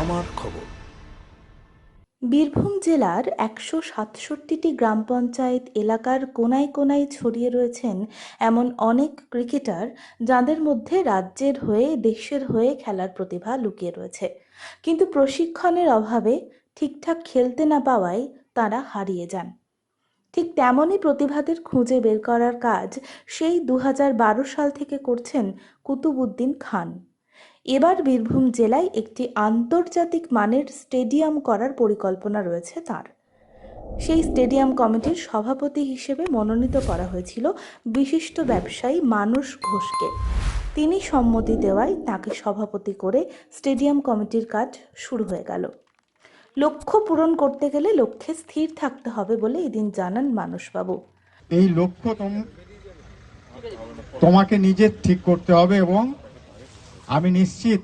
আমার খবর। বীরভূম জেলার একশো সাতষট্টিটি গ্রাম পঞ্চায়েত এলাকার কোনায় কোনায় ছড়িয়ে রয়েছেন এমন অনেক ক্রিকেটার যাদের মধ্যে রাজ্যের হয়ে, দেশের হয়ে খেলার প্রতিভা লুকিয়ে রয়েছে। কিন্তু প্রশিক্ষণের অভাবে ঠিকঠাক খেলতে না পাওয়ায় তারা হারিয়ে যান। ঠিক তেমনই প্রতিভাদের খুঁজে বের করার কাজ সেই দু হাজার বারো সাল থেকে করছেন কুতুবুদ্দিন খান। এবার বীরভূম জেলায় একটি আন্তর্জাতিক মানের স্টেডিয়াম করার পরিকল্পনা রয়েছে তার। সেই স্টেডিয়াম কমিটির সভাপতি হিসেবে মনোনীত করা হয়েছিল বিশিষ্ট ব্যবসায়ী মানুষ ঘোষকে। তিনি সম্মতি দেওয়ায় তাকে সভাপতি করে স্টেডিয়াম কমিটির কাজ শুরু হয়ে গেল। লক্ষ্য পূরণ করতে গেলে লক্ষ্যে স্থির থাকতে হবে বলে এদিন জানান মানুষবাবু। এই লক্ষ্য তোমাকে নিজে ঠিক করতে হবে এবং আমি নিশ্চিত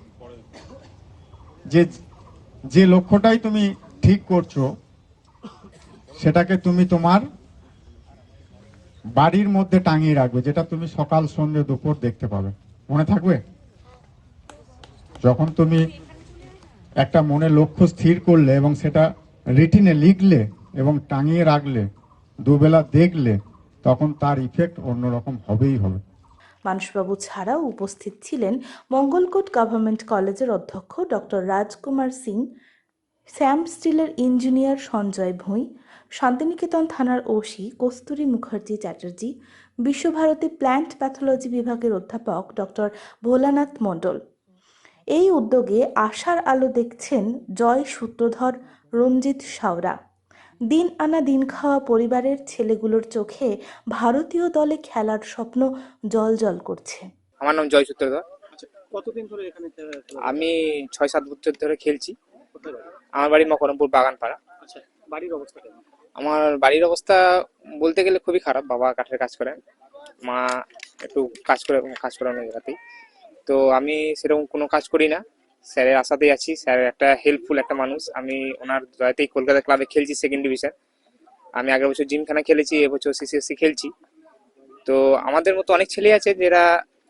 যে যে লক্ষ্যটাই তুমি ঠিক করছ, সেটাকে তুমি তোমার বাড়ির মধ্যে টাঙিয়ে রাখবে, যেটা তুমি সকাল, সন্ধ্যে, দুপুর দেখতে পাবে। মনে থাকবে? যখন তুমি একটা মনে লক্ষ্য স্থির করলে এবং সেটা রিটিনে লিখলে এবং টাঙিয়ে রাখলে, দুবেলা দেখলে, তখন তার ইফেক্ট অন্যরকম হবেই হবে। মানসবাবু ছাড়াও উপস্থিত ছিলেন মঙ্গলকোট গভর্নমেন্ট কলেজের অধ্যক্ষ ডক্টর রাজকুমার সিং শ্যাম স্টিলের ইঞ্জিনিয়ার সঞ্জয় ভুঁই, শান্তিনিকেতন থানার OC Kasturi Mukherjee Chatterjee, Visvabharati plant pathology বিভাগের অধ্যাপক ডক্টর ভোলানাথ মণ্ডল। এই উদ্যোগে আশার আলো দেখছেন জয় সূত্রধর রঞ্জিত সাওরা। দিন আনা দিন খাওয়া পরিবারের ছেলেগুলোর চোখে ভারতীয় দলে খেলার স্বপ্ন জল জল করছে। আমার নাম জয় সূত্রধর আচ্ছা কতদিন ধরে এখানে আমি ছয় সাত বছর ধরে খেলছি। আমার বাড়ি মকরমপুর বাগানপাড়া। আচ্ছা বাড়ির অবস্থা কেমন? আমার বাড়ির অবস্থা বলতে গেলে খুবই খারাপ। বাবা কাঠের কাজ করেন মা একটু কাজ করে কাজ করে অন্য জায়গাতেই। তো আমি সেরকম কোনো কাজ করি না। স্যারের আশাতেই আছি। স্যার একটা হেল্পফুল একটা মানুষ। আমি ওনার দয়াতেই কলকাতা ক্লাবে খেলছি সেকেন্ড ডিভিশন আমি আগের বছর জিমখানা খেলেছি এবছর সিসিএসসি খেলছি। তো আমাদের মতো অনেক ছেলে আছে যারা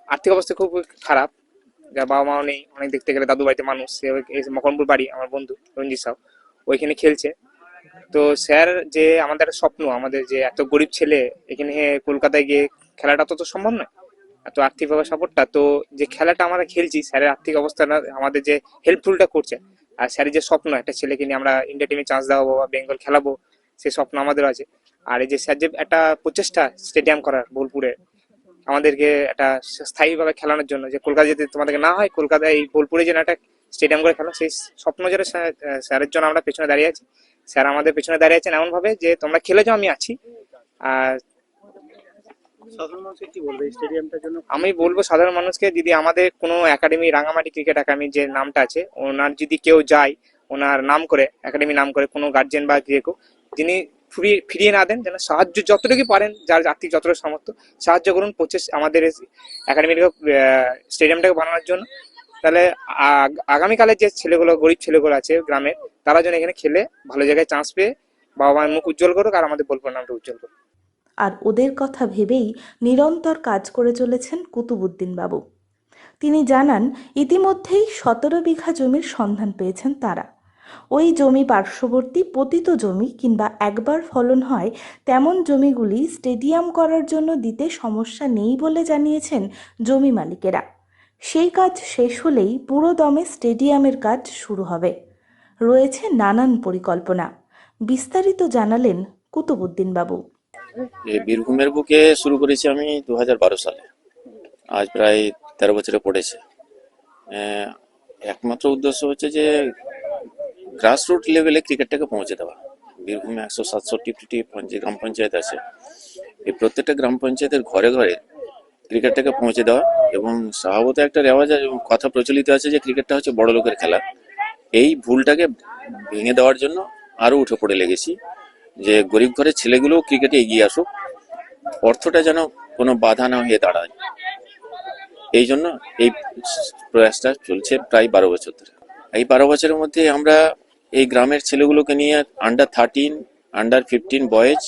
আর্থিক অবস্থা খুব খারাপ। যার বাবা মাও নেই, অনেক দেখতে গেলে দাদু বাড়িতে মানুষ। মকরমপুর বাড়ি, আমার বন্ধু, রঞ্জিত সাউ। ওইখানে খেলছে। তো স্যার যে আমাদের স্বপ্ন, আমাদের যে এত গরিব ছেলে, এখানে কলকাতায় গিয়ে খেলাটা তো সম্ভব নয়। এত আর্থিকভাবে সাপোর্টটা, তো যে খেলাটা আমরা খেলছি, স্যারের আর্থিক অবস্থাটা আমাদের যে হেল্পফুলটা করছে, আর স্যারের যে স্বপ্ন, একটা ছেলেকে নিয়ে আমরা ইন্ডিয়া টিমে চান্স দেওয়াবো বা বেঙ্গল খেলাবো সেই স্বপ্ন আমাদের আছে। আর এই যে স্যার যে একটা প্রচেষ্টা স্টেডিয়াম করার বোলপুরে আমাদেরকে একটা স্থায়ীভাবে খেলানোর জন্য, যে কলকাতা যদি তোমাদেরকে না হয় কলকাতায় এই বোলপুরে যেন একটা স্টেডিয়াম করে খেলা, সেই স্বপ্ন স্যার- স্যারের জন্য আমরা পেছনে দাঁড়িয়ে আছি। স্যার আমাদের পেছনে দাঁড়িয়ে আছেন এমনভাবে যে তোমরা খেলে যাও আমি আছি। আর সাধারণ মানুষকে কি বলবে এই স্টেডিয়ামটার জন্য আমি বলব সাধারণ মানুষকে যদি আমাদের কোনো একাডেমি, রাঙামাটি ক্রিকেট একাডেমি যে নামটা আছে, ওনার যদি কেউ যায়, ওনার নাম করে, একাডেমি নাম করে, কোনো গার্জেন বা যে কেউ, যিনি ফিরিয়ে ফিরিয়ে না দেন, যেন সাহায্য যতটুকু পারেন, যার আর্থিক যতটা সামর্থ্য, সাহায্য করুন প্রচেষ আমাদের একাডেমিটাকে স্টেডিয়ামটাকে বানানোর জন্য। তাহলে আগ- আগামীকালের যে ছেলেগুলো, গরিব ছেলেগুলো আছে গ্রামের, তারা যেন এখানে খেলে, ভালো জায়গায় চান্স পেয়ে বাবা মায়ের মুখ উজ্জ্বল করুক, আর আমাদের বলব নামটা উজ্জ্বল করুক। আর ওদের কথা ভেবেই নিরন্তর কাজ করে চলেছেন কুতুবুদ্দিন বাবু তিনি জানান, ইতিমধ্যেই সতেরো বিঘা জমির সন্ধান পেয়েছেন তারা। ওই জমি পার্শ্ববর্তী পতিত জমি কিংবা একবার ফলন হয় তেমন জমিগুলি স্টেডিয়াম করার জন্য দিতে সমস্যা নেই বলে জানিয়েছেন জমি মালিকেরা। সেই কাজ শেষ হলেই পুরো দমে স্টেডিয়ামের কাজ শুরু হবে। রয়েছে নানান পরিকল্পনা, বিস্তারিত জানালেন কুতুবুদ্দিন বাবু বীরভূমের বুকে শুরু করেছি আমি দু হাজার বারো সালে। আজ প্রায় তেরো বছরে পড়েছে। একমাত্র উদ্দেশ্য হচ্ছে যে গ্রাসরুট লেভেলে ক্রিকেটটাকে পৌঁছে দেওয়া। বীরভূমে একশো সাতষট্টি গ্রাম পঞ্চায়েত আছে। এই প্রত্যেকটা গ্রাম পঞ্চায়েতের ঘরে ঘরে ক্রিকেটটাকে পৌঁছে দেওয়া এবং স্বভাবত একটা রেওয়াজ কথা প্রচলিত আছে যে ক্রিকেটটা হচ্ছে বড় লোকের খেলা। এই ভুলটাকে ভেঙে দেওয়ার জন্য আরও উঠে পড়ে লেগেছি। যে গরিব ঘরের ছেলেগুলো ক্রিকেটে এগিয়ে আসুক, অর্থটা যেন কোনো বাধা না হয়ে দাঁড়ায়। এই জন্য এই প্রয়াসটা চলছে প্রায় বারো বছর ধরে। এই বারো বছরের মধ্যে আমরা এই গ্রামের ছেলেগুলোকে নিয়ে under thirteen under fifteen boys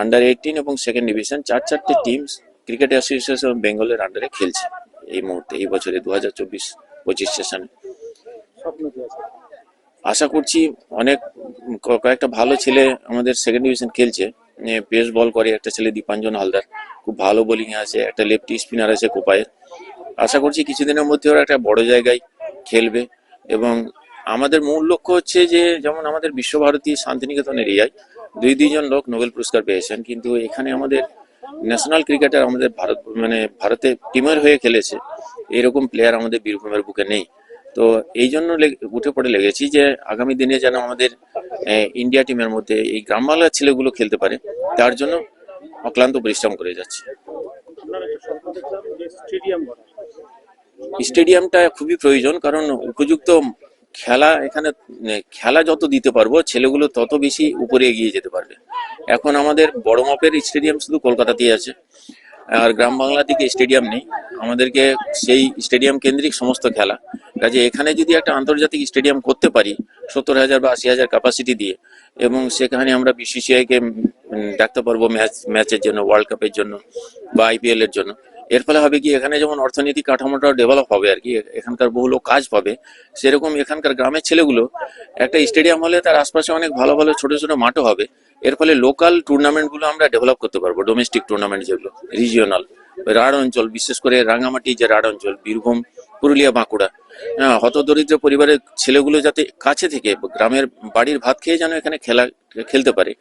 under eighteen এবং সেকেন্ড ডিভিশন চার চারটে টিম ক্রিকেট অ্যাসোসিয়েশন বেঙ্গলের আন্ডারে খেলছে। এই মুহূর্তে, এই বছরে দু হাজার চব্বিশ পঁচিশ সেশনে আশা করছি অনেক কয়েকটা ভালো ছেলে আমাদের সেকেন্ড ডিভিশন খেলছে। পেস বল করে একটা ছেলে দীপাঞ্জন হালদার। খুব ভালো বোলিং আছে, একটা লেফটি স্পিনার আছে কোপায়ের। আশা করছি কিছুদিনের মধ্যে ওরা একটা বড় জায়গায় খেলবে এবং আমাদের মূল লক্ষ্য হচ্ছে যে, যেমন আমাদের বিশ্বভারতী শান্তিনিকেতন এরিয়ায় দুই দুইজন লোক নোবেল পুরস্কার পেয়েছেন। কিন্তু এখানে আমাদের ন্যাশনাল ক্রিকেটার আমাদের ভারত মানে ভারতে টিমের হয়ে খেলেছে। এরকম প্লেয়ার আমাদের বীরভূমের বুকে নেই। তো এই জন্য উঠে পড়ে লেগেছি যে আগামী দিনে যেন আমাদের ইন্ডিয়া টিমের মধ্যে এই গ্রাম বাংলার ছেলেগুলো খেলতে পারে তার জন্য অক্লান্ত পরিশ্রম করে যাচ্ছে। স্টেডিয়ামটা খুবই প্রয়োজন কারণ উপযুক্ত খেলা এখানে খেলা যত দিতে পারব ছেলেগুলো তত বেশি উপরে এগিয়ে যেতে পারবে। এখন আমাদের বড় মাপের স্টেডিয়াম শুধু কলকাতাতেই আছে। আর গ্রাম বাংলা থেকে স্টেডিয়াম নেই। আমাদেরকে সেই স্টেডিয়াম কেন্দ্রিক সমস্ত খেলা। কাজে এখানে যদি একটা আন্তর্জাতিক স্টেডিয়াম করতে পারি, সত্তর হাজার বা আশি হাজার ক্যাপাসিটি দিয়ে, এবং সেখানে আমরা বিসিসিআই কে ডাকতে পারব ম্যাচ, ম্যাচের জন্য ওয়ার্ল্ড কাপের জন্য বা আইপিএল এর জন্য। এর ফলে হবে কি, এখানে যেমন অর্থনৈতিক কাঠামোটাও ডেভেলপ হবে আর কি, এখানকার বহু লোক কাজ পাবে, সেরকম এখানকার গ্রামের ছেলেগুলো একটা স্টেডিয়াম হলে তার আশপাশে অনেক ভালো ভালো ছোট ছোট মাঠও হবে। এর ফলে লোকাল টুর্নামেন্টগুলো আমরা ডেভেলপ করতে পারব ডোমেস্টিক টুর্নামেন্ট যেগুলো রিজিওনাল রাঢ় অঞ্চল, বিশেষ করে রাঙামাটি যে রাঢ় অঞ্চল, বীরভূম, পুরুলিয়া, বাঁকুড়া হ্যাঁ হতদরিদ্র পরিবারের ছেলেগুলো যাতে কাছে থেকে গ্রামের বাড়ির ভাত খেয়ে যেন এখানে খেলা, খেলতে পারে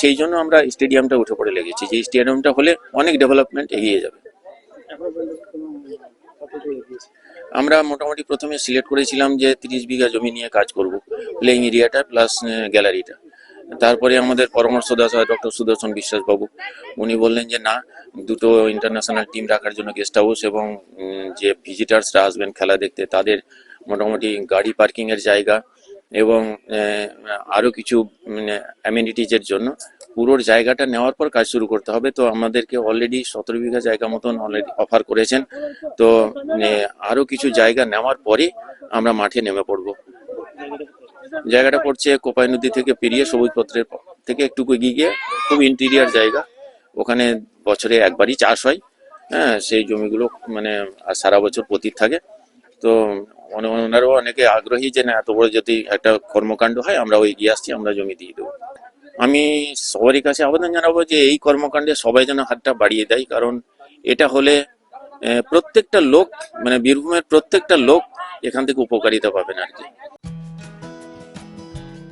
সেই জন্য আমরা স্টেডিয়ামটা উঠে পড়ে লেগেছি, যে স্টেডিয়ামটা হলে অনেক ডেভেলপমেন্ট এগিয়ে যাবে। আমরা মোটামুটি প্রথমে সিলেক্ট করেছিলাম যে তিরিশ বিঘা জমি নিয়ে কাজ করব প্লেইং এরিয়াটা প্লাস গ্যালারিটা তারপরে আমাদের পরামর্শ পরামর্শদাতা হয় ডক্টর সুদর্শন বিশ্বাস বাবু। উনি বললেন যে না দুটো ইন্টারন্যাশনাল টিম রাখার জন্য গেস্ট হাউস এবং যে ভিজিটার্সরা আসবেন খেলা দেখতে তাদের মোটামুটি গাড়ি পার্কিং এর জায়গা এবং আহ, আরও কিছু অ্যামিনিটিজ এর জন্য। পুরো জায়গাটা নেওয়ার পর কাজ শুরু করতে হবে। তো আমাদেরকে অলরেডি সতেরো বিঘা জায়গা মতন অলরেডি অফার করেছেন। তো আহ, আরও কিছু জায়গা নেওয়ার পরে আমরা মাঠে নেমে পড়ব। জায়গাটা পড়ছে কোপাই নদী থেকে পেরিয়ে সবুজ পত্রের থেকে একটু গিয়ে খুব ইন্টেরিয়ার জায়গা। ওখানে বছরে একবারই চাষ হয়। হ্যাঁ সেই জমিগুলো মানে সারা বছর পতিত থাকে। তো ওনা- ওনারাও অনেকে আগ্রহী যে, না, এত বড় যদি একটা কর্মকাণ্ড হয়, আমরা ওই এগিয়ে আসছি, আমরা জমি দিয়ে দেবো। আমি সবারই কাছে আবেদন জানাব যে, এই কর্মকাণ্ডে সবাই যেন হাতটা বাড়িয়ে দেয়। কারণ এটা হলে প্রত্যেকটা লোক মানে বীরভূমের প্রত্যেকটা লোক এখান থেকে উপকারিতা পাবেন আর কি।